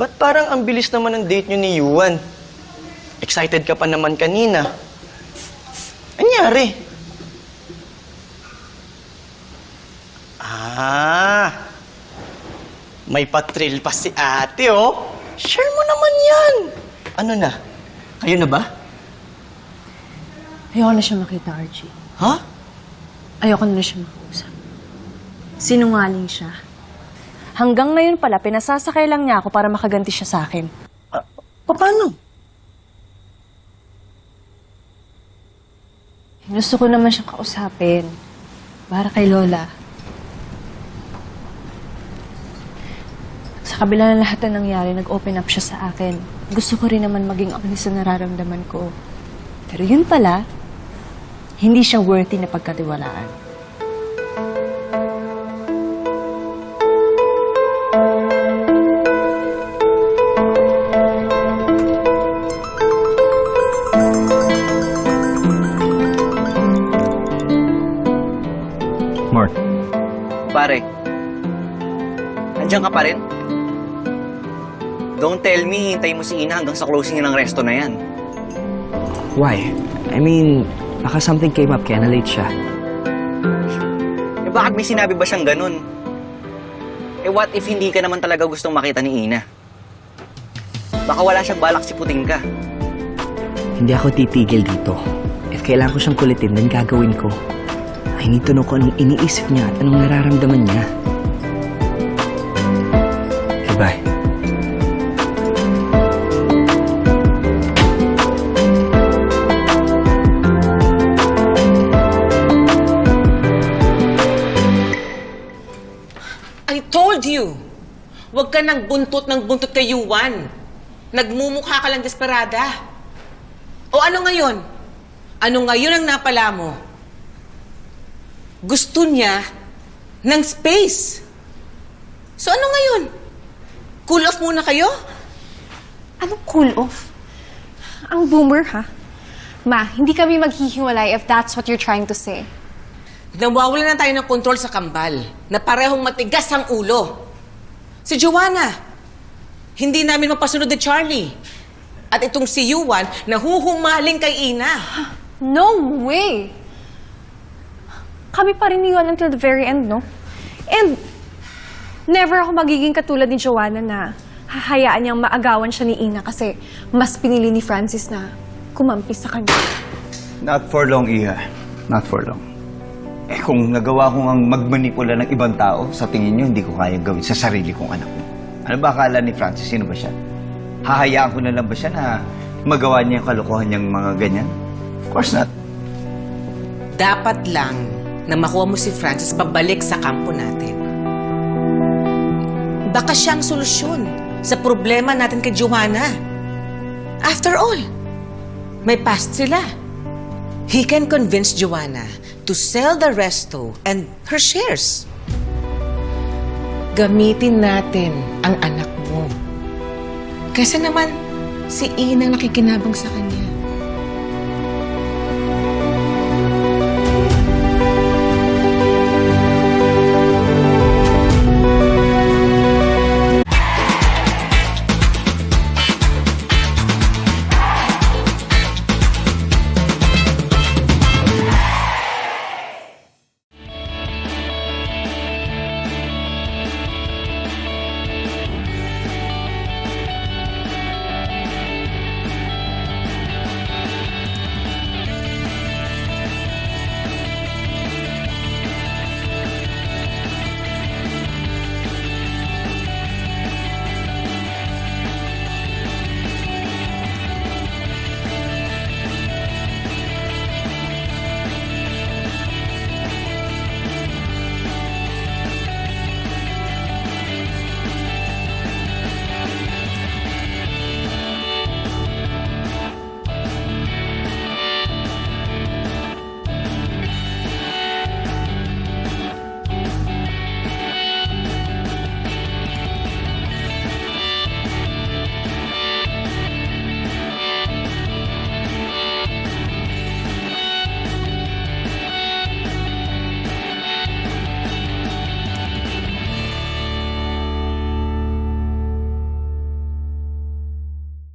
Ba't parang ang bilis naman ng date nyo ni Yuan? Excited ka pa naman kanina. Anyari? Ah, may patril pa si ate, oh. Share mo naman yan. Ano na? Kayo na ba? Ayoko na siya makita, Archie. Ha? Ayoko na siya makausap. Sinungaling siya. Hanggang ngayon pala, pinasasakay lang niya ako para makaganti siya sa akin. Ah, paano? Gusto ko naman siyang kausapin. Para kay Lola. Sa kabila ng lahat na nangyari, nag-open up siya sa akin. Gusto ko rin naman maging honest sa nararamdaman ko. Pero yun pala, hindi siya worthy na pagkatiwalaan. Pare, nandiyan ka pa rin? Don't tell me, hintay mo si Ina hanggang sa closing ng resto na yan. why? I mean, baka something came up kaya na-late siya. Eh bakit may sinabi ba siyang ganun? Eh what if hindi ka naman talaga gustong makita ni Ina? Baka wala siyang balak si puting ka. Hindi ako titigil dito. If kailangan ko siyang kulitin, then gagawin ko. I need to anong iniisip niya at anong nararamdaman niya. Goodbye. I told you! Huwag ka nang buntot ng buntot kay Yuan. Nagmumukha ka lang desperada. O ano ngayon? Ano ngayon ang napala mo? Gusto niya ng space. So ano ngayon? Cool off muna kayo? Anong cool off? Ang boomer, ha? Ma, hindi kami maghihiwalay if that's what you're trying to say. Nawawala na tayo ng kontrol sa kambal na parehong matigas ang ulo. Si Joanna, hindi namin mapasunod ni Charlie. At itong si Yuan, nahuhumaling kay Ina. No way! Kami pa rin yun until the very end, no? And never ako magiging katulad ni Joanna na hahayaan niyang maagawan siya ni Ina kasi mas pinili ni Francis na kumampi sa kanya. Not for long, Iha. Not for long. Eh kung nagawa ko ang magmanipula ng ibang tao, sa tingin nyo, hindi ko kaya gawin sa sarili kong anak mo. Ano ba akala ni Francis? Sino ba siya? Hahayaan ko na lang ba siya na magawa niya yung kalokohan niyang mga ganyan? Of course not. Dapat lang na makuha mo si Francis pabalik sa kampo natin. Baka siyang solusyon sa problema natin kay Joanna. After all, may past sila. He can convince Joanna to sell the resto and her shares. Gamitin natin ang anak mo. Kasi naman, si Ina nakikinabang sa kanya.